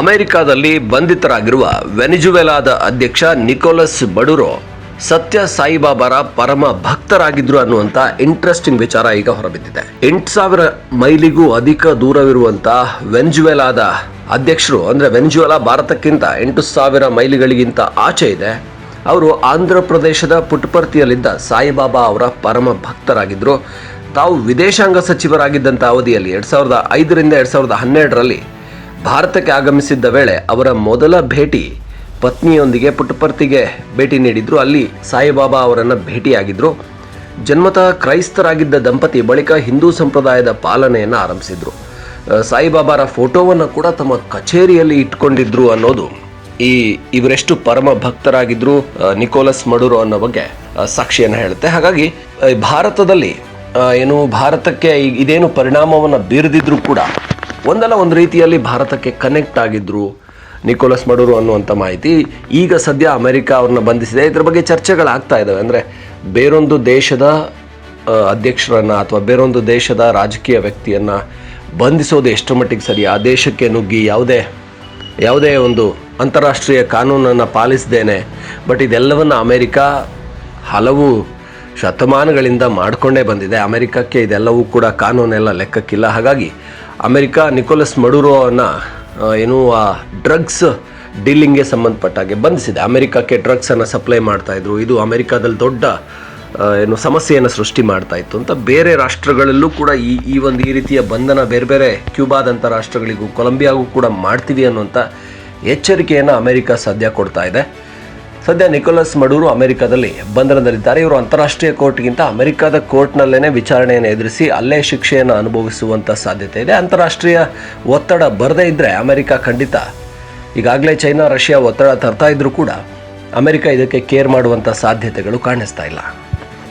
ಅಮೆರಿಕಾದಲ್ಲಿ ಬಂಧಿತರಾಗಿರುವ ವೆನಿಜುವೆಲಾದ ಅಧ್ಯಕ್ಷ ನಿಕೋಲಸ್ ಬಡುರೋ ಸತ್ಯ ಸಾಯಿಬಾಬಾರ ಪರಮ ಭಕ್ತರಾಗಿದ್ರು ಅನ್ನುವಂತ ಇಂಟ್ರೆಸ್ಟಿಂಗ್ ವಿಚಾರ ಈಗ ಹೊರಬಿದ್ದಿದೆ. ಎಂಟು ಸಾವಿರ ಮೈಲಿಗೂ ಅಧಿಕ ದೂರವಿರುವಂತ ವೆನಿಜುವೆಲಾದ ಅಧ್ಯಕ್ಷರು, ಅಂದ್ರೆ ವೆನಿಜುವೆಲಾ ಭಾರತಕ್ಕಿಂತ ಎಂಟು ಸಾವಿರ ಮೈಲಿಗಳಿಗಿಂತ ಆಚೆ ಇದೆ. ಅವರು ಆಂಧ್ರ ಪ್ರದೇಶದ ಪುಟ್ಪರ್ತಿಯಲ್ಲಿದ್ದ ಸಾಯಿಬಾಬಾ ಅವರ ಪರಮ ಭಕ್ತರಾಗಿದ್ದರು ತಾವು ವಿದೇಶಾಂಗ ಸಚಿವರಾಗಿದ್ದಂಥ ಅವಧಿಯಲ್ಲಿ ಎರಡು ಸಾವಿರದ ಐದರಿಂದ ಎರಡು ಸಾವಿರದ ಹನ್ನೆರಡರಲ್ಲಿ ಭಾರತಕ್ಕೆ ಆಗಮಿಸಿದ್ದ ವೇಳೆ ಅವರ ಮೊದಲ ಭೇಟಿ ಪತ್ನಿಯೊಂದಿಗೆ ಪುಟ್ಟಪರ್ತಿಗೆ ಭೇಟಿ ನೀಡಿದ್ರು. ಅಲ್ಲಿ ಸಾಯಿಬಾಬಾ ಅವರನ್ನು ಭೇಟಿಯಾಗಿದ್ದರು ಜನ್ಮತಃ ಕ್ರೈಸ್ತರಾಗಿದ್ದ ದಂಪತಿ ಬಳಿಕ ಹಿಂದೂ ಸಂಪ್ರದಾಯದ ಪಾಲನೆಯನ್ನು ಆರಂಭಿಸಿದ್ರು. ಸಾಯಿಬಾಬಾರ ಫೋಟೋವನ್ನು ಕೂಡ ತಮ್ಮ ಕಚೇರಿಯಲ್ಲಿ ಇಟ್ಕೊಂಡಿದ್ರು ಅನ್ನೋದು ಈ ಇವರೆಷ್ಟು ಪರಮ ಭಕ್ತರಾಗಿದ್ರು ಅಹ್, ನಿಕೋಲಸ್ ಮಡೂರು ಅನ್ನೋ ಬಗ್ಗೆ ಸಾಕ್ಷಿಯನ್ನು ಹೇಳುತ್ತೆ. ಹಾಗಾಗಿ ಭಾರತದಲ್ಲಿ ಏನು ಭಾರತಕ್ಕೆ ಇದೇನು ಪರಿಣಾಮವನ್ನು ಬೀರದಿದ್ರು ಕೂಡ ಒಂದಲ್ಲ ಒಂದು ರೀತಿಯಲ್ಲಿ ಭಾರತಕ್ಕೆ ಕನೆಕ್ಟ್ ಆಗಿದ್ದರು ನಿಕೋಲಸ್ ಮಡೂರು ಅನ್ನುವಂಥ ಮಾಹಿತಿ. ಈಗ ಸದ್ಯ ಅಮೆರಿಕ ಅವ್ರನ್ನ ಬಂಧಿಸಿದೆ. ಇದ್ರ ಬಗ್ಗೆ ಚರ್ಚೆಗಳಾಗ್ತಾ ಇದ್ದಾವೆ ಅಂದರೆ ಬೇರೊಂದು ದೇಶದ ಅಧ್ಯಕ್ಷರನ್ನು ಅಥವಾ ಬೇರೊಂದು ದೇಶದ ರಾಜಕೀಯ ವ್ಯಕ್ತಿಯನ್ನು ಬಂಧಿಸೋದು ಎಷ್ಟು ಮಟ್ಟಿಗೆ ಸರಿ, ಆ ದೇಶಕ್ಕೆ ನುಗ್ಗಿ ಯಾವುದೇ ಯಾವುದೇ ಒಂದು ಅಂತಾರಾಷ್ಟ್ರೀಯ ಕಾನೂನನ್ನು ಪಾಲಿಸದೇನೆ. ಬಟ್ ಇದೆಲ್ಲವನ್ನು ಅಮೆರಿಕ ಹಲವು ಶತಮಾನಗಳಿಂದ ಮಾಡಿಕೊಂಡೇ ಬಂದಿದೆ. ಅಮೆರಿಕಕ್ಕೆ ಇದೆಲ್ಲವೂ ಕೂಡ ಕಾನೂನೆಲ್ಲ ಲೆಕ್ಕಕ್ಕಿಲ್ಲ. ಹಾಗಾಗಿ ಅಮೆರಿಕ ನಿಕೋಲಸ್ ಮಡುರೋನ ಏನು ಆ ಡ್ರಗ್ಸ್ ಡೀಲಿಂಗ್ಗೆ ಸಂಬಂಧಪಟ್ಟಾಗೆ ಬಂಧಿಸಿದೆ. ಅಮೆರಿಕಕ್ಕೆ ಡ್ರಗ್ಸನ್ನು ಸಪ್ಲೈ ಮಾಡ್ತಾ ಇದ್ರು. ಇದು ಅಮೆರಿಕಾದಲ್ಲಿ ದೊಡ್ಡ ಏನು ಸಮಸ್ಯೆಯನ್ನು ಸೃಷ್ಟಿ ಮಾಡ್ತಾ ಇತ್ತು ಅಂತ ಬೇರೆ ರಾಷ್ಟ್ರಗಳಲ್ಲೂ ಕೂಡ ಈ ಈ ಒಂದು ಈ ರೀತಿಯ ಬಂಧನ ಬೇರೆ ಬೇರೆ ಕ್ಯೂಬಾದಂಥ ರಾಷ್ಟ್ರಗಳಿಗೂ, ಕೊಲಂಬಿಯಾಗೂ ಕೂಡ ಮಾಡ್ತೀವಿ ಅನ್ನುವಂಥ ಎಚ್ಚರಿಕೆಯನ್ನು ಅಮೆರಿಕ ಸದ್ಯ ಕೊಡ್ತಾ ಇದೆ. ಸದ್ಯ ನಿಕೋಲಸ್ ಮಡೂರು ಅಮೆರಿಕದಲ್ಲಿ ಬಂಧನದಲ್ಲಿದ್ದಾರೆ. ಇವರು ಅಂತಾರಾಷ್ಟ್ರೀಯ ಕೋರ್ಟ್ಗಿಂತ ಅಮೆರಿಕದ ಕೋರ್ಟ್ನಲ್ಲೇ ವಿಚಾರಣೆಯನ್ನು ಎದುರಿಸಿ ಅಲ್ಲೇ ಶಿಕ್ಷೆಯನ್ನು ಅನುಭವಿಸುವಂಥ ಸಾಧ್ಯತೆ ಇದೆ. ಅಂತಾರಾಷ್ಟ್ರೀಯ ಒತ್ತಡ ಬರದೇ ಇದ್ದರೆ ಅಮೆರಿಕ ಖಂಡಿತ ಈಗಾಗಲೇ ಚೈನಾ, ರಷ್ಯಾ ಒತ್ತಡ ತರ್ತಾ ಇದ್ದರೂ ಕೂಡ ಅಮೆರಿಕ ಇದಕ್ಕೆ ಕೇರ್ ಮಾಡುವಂಥ ಸಾಧ್ಯತೆಗಳು ಕಾಣಿಸ್ತಾ ಇಲ್ಲ.